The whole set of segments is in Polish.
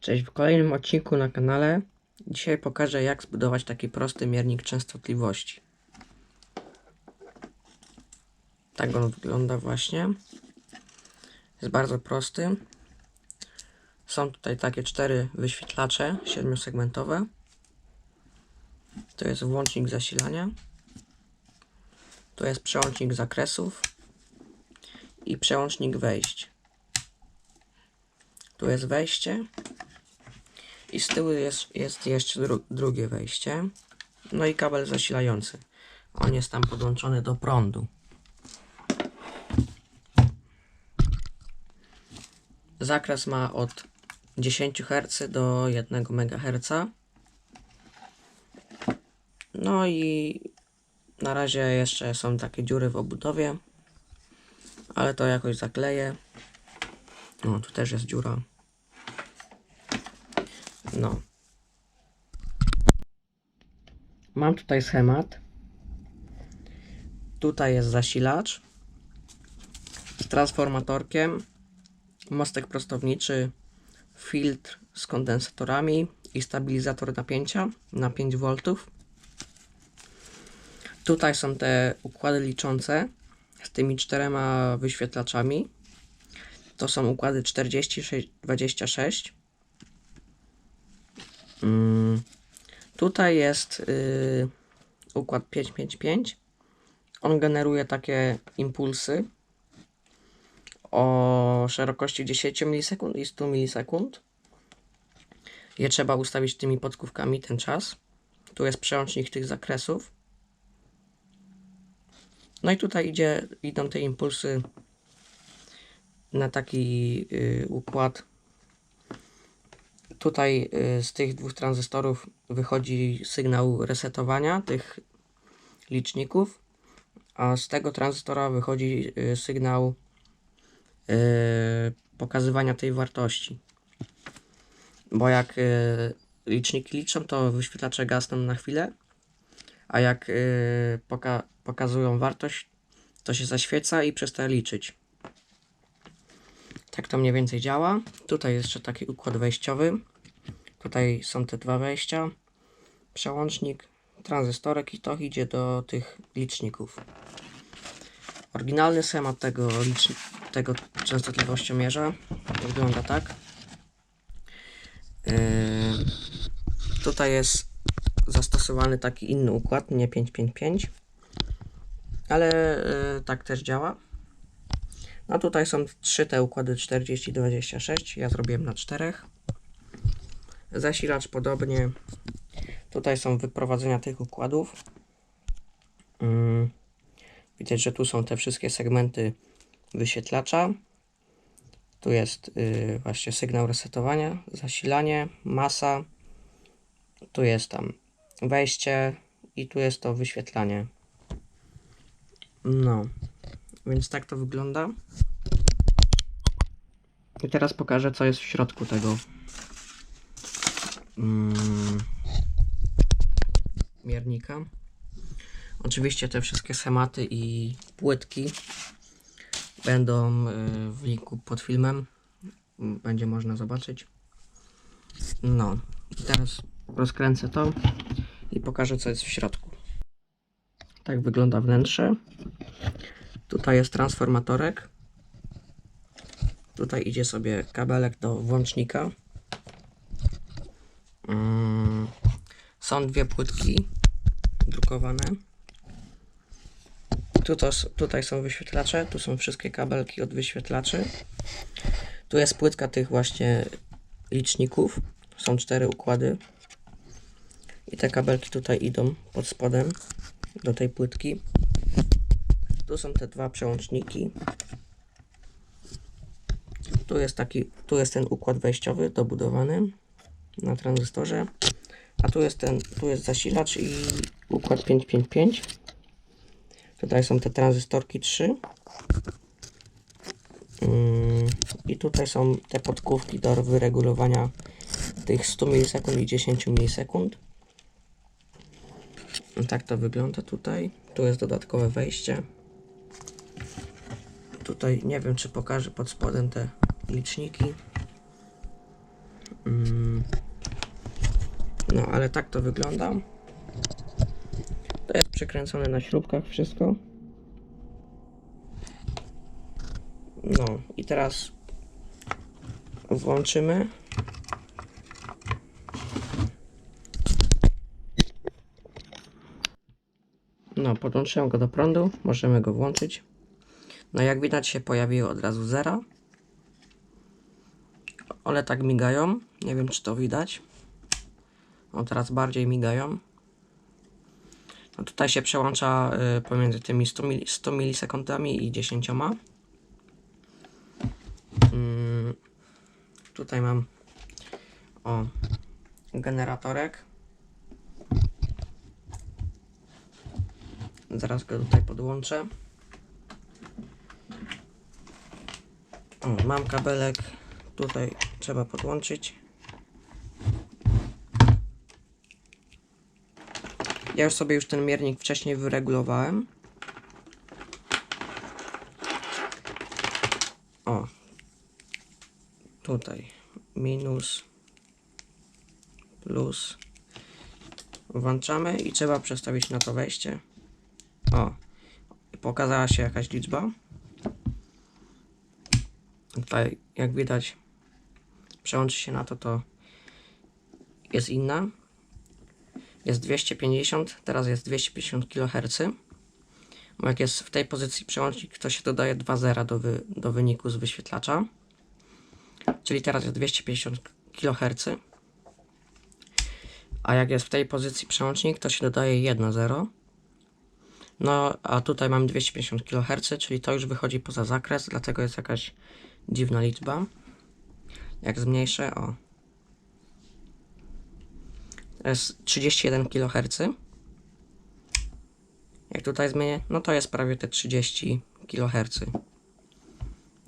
Cześć, w kolejnym odcinku na kanale. Dzisiaj pokażę jak zbudować taki prosty miernik częstotliwości. Tak on wygląda właśnie. Jest bardzo prosty. Są tutaj takie cztery wyświetlacze siedmiosegmentowe. To jest włącznik zasilania. To jest przełącznik zakresów i przełącznik wejść. Tu jest wejście i z tyłu jest, jest jeszcze dru drugie wejście. No i kabel zasilający. On jest tam podłączony do prądu. Zakres ma od 10 Hz do 1 MHz. No i na razie jeszcze są takie dziury w obudowie, ale to jakoś zakleję. No, tu też jest dziura. No. Mam tutaj schemat. Tutaj jest zasilacz z transformatorkiem, mostek prostowniczy, filtr z kondensatorami i stabilizator napięcia na 5 V. Tutaj są te układy liczące z tymi czterema wyświetlaczami. To są układy 40-26. Mm, tutaj jest y, układ 555. On generuje takie impulsy o szerokości 10 milisekund i 100 milisekund. Je trzeba ustawić tymi podkówkami ten czas. Tu jest przełącznik tych zakresów. No i tutaj idzie, idą te impulsy na taki y, układ. Tutaj y, z tych dwóch tranzystorów wychodzi sygnał resetowania tych liczników, a z tego tranzystora wychodzi y, sygnał y, pokazywania tej wartości. Bo jak liczniki liczą, to wyświetlacze gasną na chwilę, a jak poka pokazują wartość, to się zaświeca i przestaje liczyć. Tak to mniej więcej działa. Tutaj jeszcze taki układ wejściowy. Tutaj są te dwa wejścia. Przełącznik, tranzystorek i to idzie do tych liczników. Oryginalny schemat tego, tego częstotliwościomierza wygląda tak. Yy, tutaj jest zastosowany taki inny układ, nie 555, ale yy, tak też działa. No tutaj są trzy te układy 40-26. Ja zrobiłem na czterech. Zasilacz podobnie. Tutaj są wyprowadzenia tych układów. Mm. Widać, że tu są te wszystkie segmenty wyświetlacza. Tu jest y, właśnie sygnał resetowania, zasilanie, masa. Tu jest tam wejście i tu jest to wyświetlanie. No. Więc tak to wygląda. I teraz pokażę, co jest w środku tego mm, miernika. Oczywiście te wszystkie schematy i płytki będą y, w linku pod filmem. Będzie można zobaczyć. No, i teraz rozkręcę to i pokażę, co jest w środku. Tak wygląda wnętrze. Tutaj jest transformatorek. Tutaj idzie sobie kabelek do włącznika. Mm, Są dwie płytki drukowane. Tu to, tutaj są wyświetlacze, tu są wszystkie kabelki od wyświetlaczy. Tu jest płytka tych właśnie liczników. Są cztery układy. I te kabelki tutaj idą pod spodem do tej płytki. Tu są te dwa przełączniki. Tu jest taki, tu jest ten układ wejściowy dobudowany na tranzystorze. A tu jest ten, tu jest zasilacz i układ 555. Tutaj są te tranzystorki 3. Mm, I tutaj są te podkówki do wyregulowania tych 100 milisekund i 10 milisekund. Tak to wygląda tutaj. Tu jest dodatkowe wejście. Tutaj nie wiem, czy pokażę pod spodem te liczniki. Mm. No, ale tak to wygląda. To jest przykręcone na śrubkach wszystko. No i teraz włączymy. No, podłączyłem go do prądu, możemy go włączyć. No jak widać się pojawiło od razu zero. One tak migają, nie wiem czy to widać. O, teraz bardziej migają. No tutaj się przełącza y, pomiędzy tymi 100, mili, 100 milisekundami i 10. Mm, tutaj mam o generatorek. Zaraz go tutaj podłączę. O, mam kabelek. Tutaj trzeba podłączyć. Ja już sobie już ten miernik wcześniej wyregulowałem. O. Tutaj minus plus włączamy i trzeba przestawić na to wejście. O. Pokazała się jakaś liczba. Tutaj jak widać przełączy się na to, to jest inna jest 250, teraz jest 250 kHz. Bo jak jest w tej pozycji przełącznik, to się dodaje 2 zera do, wy, do wyniku z wyświetlacza. Czyli teraz jest 250 kHz. A jak jest w tej pozycji przełącznik, to się dodaje 1 zero. No, a tutaj mamy 250 kHz, czyli to już wychodzi poza zakres, dlatego jest jakaś dziwna liczba. Jak zmniejszę, o, 31 kHz. Jak tutaj zmienię, no to jest prawie te 30 kHz.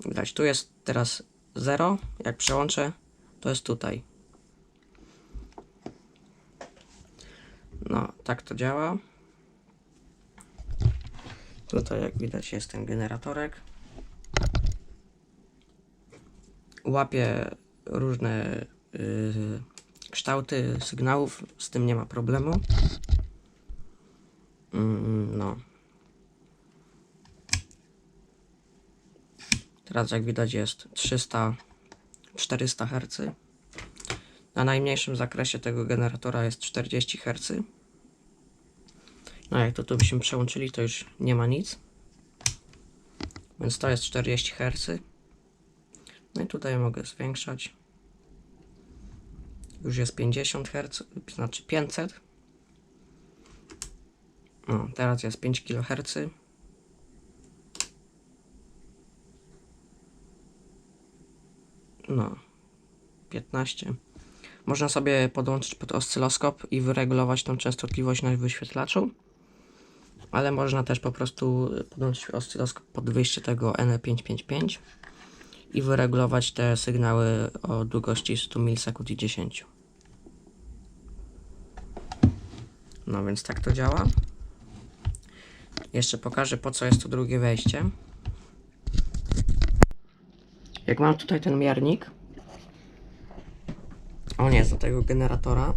Widać, tu jest teraz 0. Jak przełączę, to jest tutaj. No, tak to działa. Tutaj, jak widać, jest ten generatorek. Łapie różne yy, kształty sygnałów, z tym nie ma problemu. Mm, no. Teraz jak widać jest 300 400 Hz. Na najmniejszym zakresie tego generatora jest 40 Hz. No jak to tu byśmy przełączyli, to już nie ma nic. Więc to jest 40 Hz. No i tutaj mogę zwiększać już jest 50 Hz, znaczy 500. No, teraz jest 5 kHz. No, 15. Można sobie podłączyć pod oscyloskop i wyregulować tą częstotliwość na wyświetlaczu. Ale można też po prostu podłączyć oscyloskop pod wyjście tego N555 i wyregulować te sygnały o długości 100 milisekund i 10. No więc tak to działa. Jeszcze pokażę po co jest to drugie wejście. Jak mam tutaj ten miernik, on jest do tego generatora,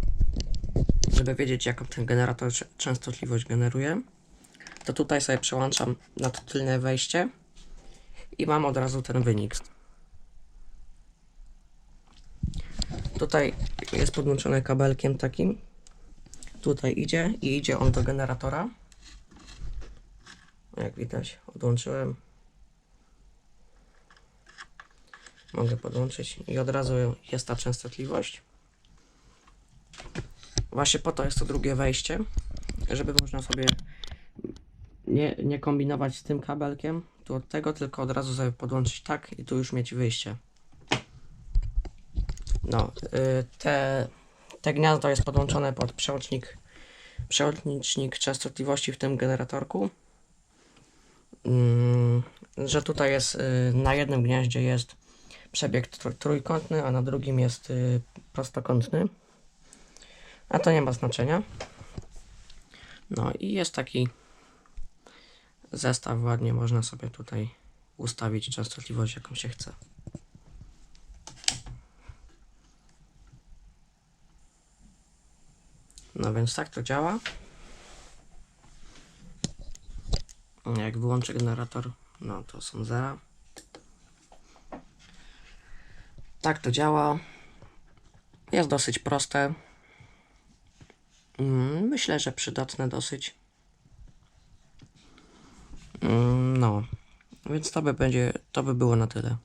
żeby wiedzieć jaką ten generator częstotliwość generuje, to tutaj sobie przełączam na to tylne wejście i mam od razu ten wynik. Tutaj jest podłączone kabelkiem takim tutaj idzie i idzie on do generatora. Jak widać, odłączyłem. Mogę podłączyć i od razu jest ta częstotliwość. Właśnie po to jest to drugie wejście, żeby można sobie nie, nie kombinować z tym kabelkiem, tu od tego, tylko od razu sobie podłączyć tak i tu już mieć wyjście. No, y, te te gniazdo jest podłączone pod przełącznik, przełącznik częstotliwości w tym generatorku. Mm, że tutaj jest y, na jednym gniaździe jest przebieg trójkątny, a na drugim jest y, prostokątny. A to nie ma znaczenia. No i jest taki zestaw ładnie można sobie tutaj ustawić częstotliwość jaką się chce. No więc tak to działa. Jak wyłączę generator, no to są zera. Tak to działa. Jest dosyć proste. Mm, Myślę, że przydatne dosyć. Mm, No, więc to by będzie, to by było na tyle.